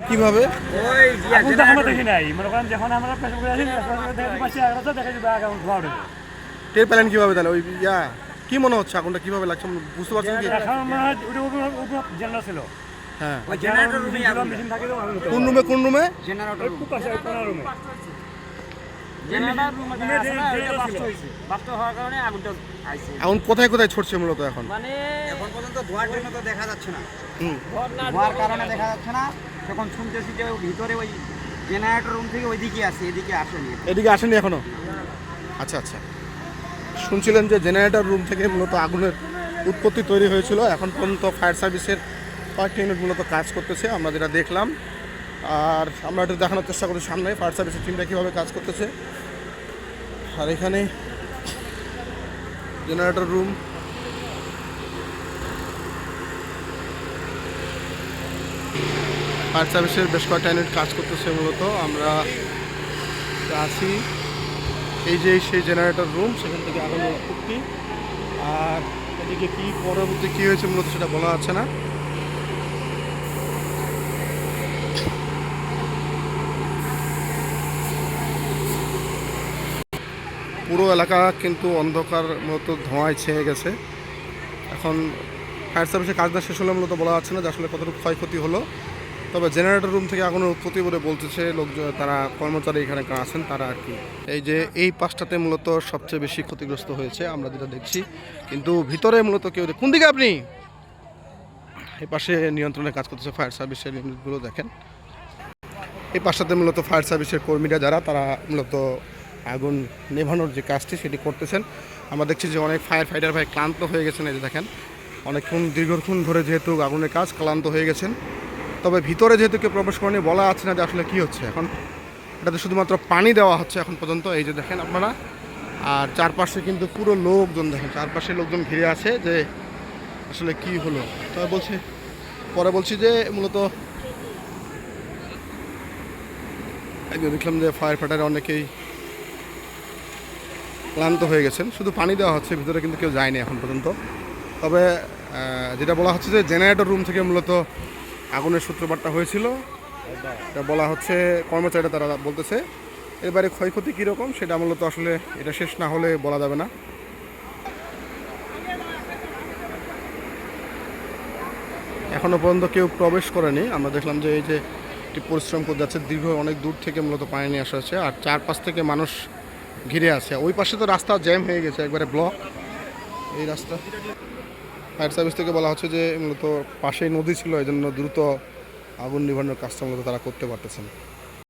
কীভাবে? ওই তো আমরা দেখি নাই। মনে করেন যখন আমরা পেশা আসি পাশে আগ্রহ দেখে যে আগুন ধোয়া টের পেলেন কীভাবে তাহলে? ওই ইয়া কি মনে হচ্ছে আগুনটা কীভাবে লাগছে? বুঝতে পারছেন কি? এখন মনে হয় ওটা উপর জেনারেল ছিল। হ্যাঁ। কোন রুমে কোন রুমে জেনারেটর রুম পাশে কোন রুমে জেনারেটর রুমে রুমে আছে না যে- এটা যে বাস্ট ছিল। হয়েছে। বাস্ট হওয়ার কারণে আগুনটা আইছে। আগুন কোথায় কোথায় ছড়ছে মূলত এখন? মানে এখন পর্যন্ত ধোয়ার জন্য তো দেখা যাচ্ছে না। হুম। ধোয়ার কারণে দেখা যাচ্ছে না। তখন শুনতেছি যে ভিতরে ওই জেনারেটর রুম থেকে ওইদিকে আসে এদিকে আসেনি। এদিকে আসেনি এখনও? আচ্ছা আচ্ছা। শুনছিলেন যে জেনারেটর রুম থেকে মূলত আগুনের উৎপত্তি তৈরি হয়েছিল। এখন পর্যন্ত ফায়ার সার্ভিসের কয়েকটি ইউনিট মূলত কাজ করতেছে আমরা যেটা দেখলাম। আর আমরা একটু দেখানোর চেষ্টা করি সামনে ফায়ার সার্ভিসের টিমটা কীভাবে কাজ করতেছে। আর এখানে জেনারেটর রুম ফায়ার সার্ভিসের বেশ কয়েকটা ইউনিট কাজ করতেছে মূলত। আমরা আছি এই যে সেই জেনারেটর রুম সেখান থেকে আগুনের উৎপত্তি। আর এদিকে কি পরবর্তী কী হয়েছে মূলত সেটা বলা যাচ্ছে না। পুরো এলাকা কিন্তু অন্ধকার মতো ধোঁয়ায় ছেয়ে গেছে। এখন ফায়ার সার্ভিসের কাজটা শেষ হলে মূলত বলা যাচ্ছে না যে আসলে কতটুকু ক্ষয়ক্ষতি হলো। তবে জেনারেটর রুম থেকে আগুনের উৎপত্তি বলে বলতেছে লোকজন, তারা কর্মচারী এখানে আছেন তারা আর কি। এই যে এই পাশটাতে মূলত সবচেয়ে বেশি ক্ষতিগ্রস্ত হয়েছে, আমরা যেটা দেখছি। কিন্তু ভিতরে মূলত কেউ কোন দিকে আপনি? এই পাশে নিয়ন্ত্রণে কাজ করতেছে ফায়ার সার্ভিসের ইউনিটগুলো দেখেন। এই পাশটাতে মূলত ফায়ার সার্ভিসের কর্মীরা যারা, তারা মূলত আগুন নেভানোর যে কাজটি সেটি করতেছেন। আমরা দেখছি যে অনেক ফায়ার ফাইটার ভাই ক্লান্ত হয়ে গেছেন, এই যে দেখেন। অনেকক্ষণ, দীর্ঘক্ষণ ধরে যেহেতু আগুনের কাজ ক্লান্ত হয়ে গেছেন। তবে ভিতরে যেহেতু কেউ প্রবেশ করেনি, বলা আছে না যে আসলে কী হচ্ছে এখন। এটাতে শুধুমাত্র পানি দেওয়া হচ্ছে এখন পর্যন্ত, এই যে দেখেন আপনারা। আর চারপাশে কিন্তু পুরো লোকজন দেখেন, চারপাশে লোকজন ঘিরে আছে যে আসলে কি হলো। তবে বলছি, পরে বলছি যে মূলত দেখলাম যে ফায়ার ফাইটার অনেকেই ক্লান্ত হয়ে গেছেন। শুধু পানি দেওয়া হচ্ছে, ভিতরে কিন্তু কেউ যায়নি এখন পর্যন্ত। তবে যেটা বলা হচ্ছে যে জেনারেটর রুম থেকে মূলত আগুনের সূত্রপাতটা হয়েছিল। এটা বলা হচ্ছে, কর্মচারীরা তারা বলতেছে, এবারে ক্ষয়ক্ষতি কীরকম সেটা মূলত আসলে এটা শেষ না হলে বলা যাবে না। এখনও পর্যন্ত কেউ প্রবেশ করেনি। আমরা দেখলাম যে এই যে একটি পরিশ্রম করে যাচ্ছে, দীর্ঘ অনেক দূর থেকে মূলত পানি নিয়ে আসা হচ্ছে, আর চারপাশ থেকে মানুষ ঘিরে আছে। ওই পাশে তো রাস্তা জ্যাম হয়ে গেছে, একবারে ব্লক। এই রাস্তা ফায়ার সার্ভিস থেকে বলা হচ্ছে যে মূলত পাশেই নদী ছিল এই জন্য দ্রুত আগুন নিবারণের কাজটা মূলত তারা করতে পারতেছেন